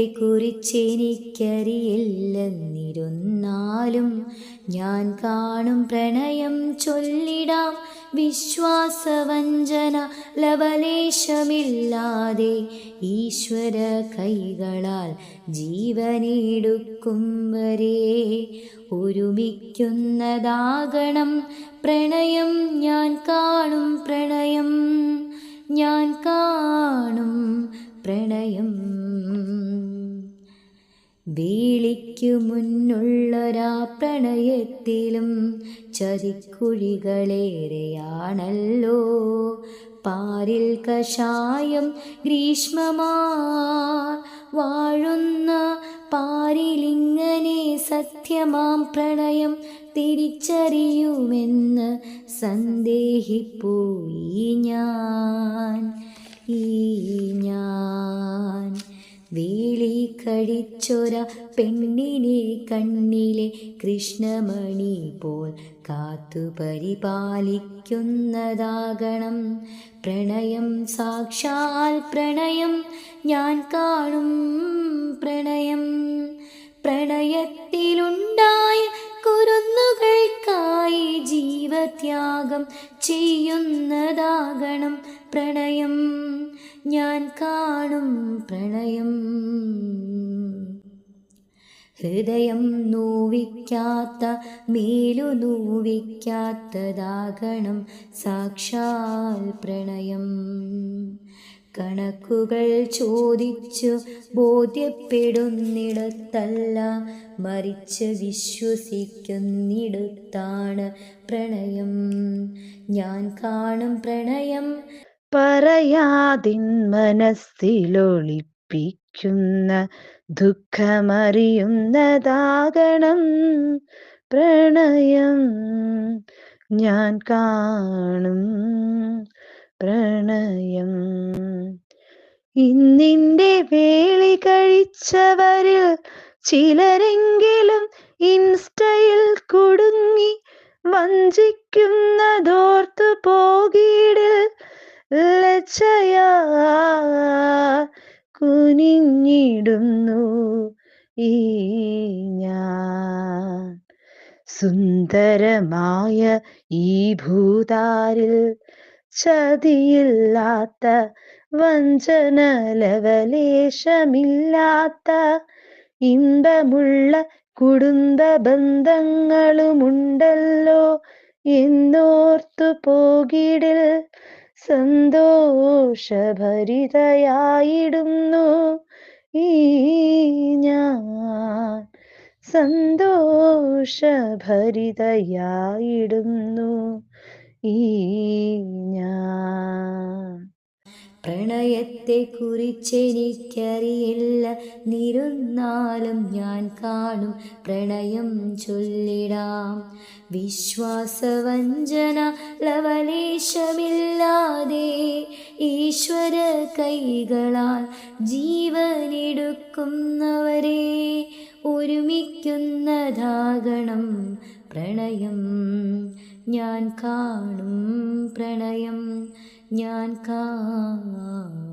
പ്രണയത്തെക്കുറിച്ചെനിക്കറിയില്ലെന്നിരുന്നാലും ഞാൻ കാണും പ്രണയം ചൊല്ലിടാം വിശ്വാസവഞ്ചന ലവലേശമില്ലാതെ ഈശ്വര കൈകളാൽ ജീവനെടുക്കും വരെ. ഒരുമിക്കുന്നതാകണം പ്രണയം ഞാൻ കാണും പ്രണയം ഞാൻ കാണും പ്രണയം. വേളിക്കു മുന്നുള്ളൊരാ പ്രണയത്തിലും ചതിക്കുഴികളേറെയാണല്ലോ. പാരിൽ കഷായം ഗ്രീഷ്മമാ വാഴുന്ന പാരിലിങ്ങനെ സത്യമാം പ്രണയം തിരിച്ചറിയുമെന്ന് സന്ദേഹിപ്പോയി ഞാൻ ഈ ഞാൻ. വേളി കടിച്ചൊര പെണ്ണിനെ കണ്ണിലെ കൃഷ്ണമണി പോൽ കാത്തു പരിപാലിക്കുന്നതാകണം. പ്രണയം സാക്ഷാൽ പ്രണയം ഞാൻ കാണും പ്രണയം. പ്രണയത്തിലുണ്ടായ കുരുന്നുകൾക്കായി ജീവത്യാഗം ചെയ്യുന്നതാകണം പ്രണയം. ഞാൻ കാണും പ്രണയം. ഹൃദയം നോവിക്കാത്ത മേലു നോവിക്കാത്തതാകണം സാക്ഷാൽ പ്രണയം. കണക്കുകൾ ചോദിച്ചു ബോധ്യപ്പെടുന്നിടത്തല്ല മറിച്ച് വിശ്വസിക്കുന്നിടത്താണ് പ്രണയം. ഞാൻ കാണും പ്രണയം പറയാതിൻ മനസ്സിലൊളിപ്പിക്കുന്ന ദുഃഖമറിയുന്നതാകണം. പ്രണയം ഞാൻ കാണും. പ്രണയം ഇന്നിന്റെ വേളി കഴിച്ചവരിൽ ചിലരെങ്കിലും ഇൻസ്റ്റയിൽ കുടുങ്ങി വഞ്ചിക്കുന്നതോർത്തു പോകിടിൽ ലജ്ജയാ കുനിഞ്ഞിടുന്നു ഈ ഞാൻ. സുന്ദരമായ ഈ ഭൂതാരിൽ ചതിയില്ലാത്ത വഞ്ചന ലവലേശമില്ലാത്ത ഇമ്പമുള്ള കുടുംബ ബന്ധങ്ങളുമുണ്ടല്ലോ എന്നോർത്തു പോകിടിൽ സന്തോഷഭരിതയായിടുന്നു. ഈ ഞാൻ സന്തോഷഭരിതയായിടുന്നു. ഈ ഞാൻ പ്രണയത്തെക്കുറിച്ചെനിക്കറിയില്ല. നിരുന്നാലും ഞാൻ കാണും. പ്രണയം ചൊല്ലിടാം. വിശ്വാസവഞ്ചന ലവലേശമില്ലാതെ ഈശ്വര കൈകളാൽ ജീവനെടുക്കുന്നവരെ ഒരുമിക്കുന്നതാകണം. പ്രണയം ഞാൻ കാണും. പ്രണയം ഞാൻ കാണും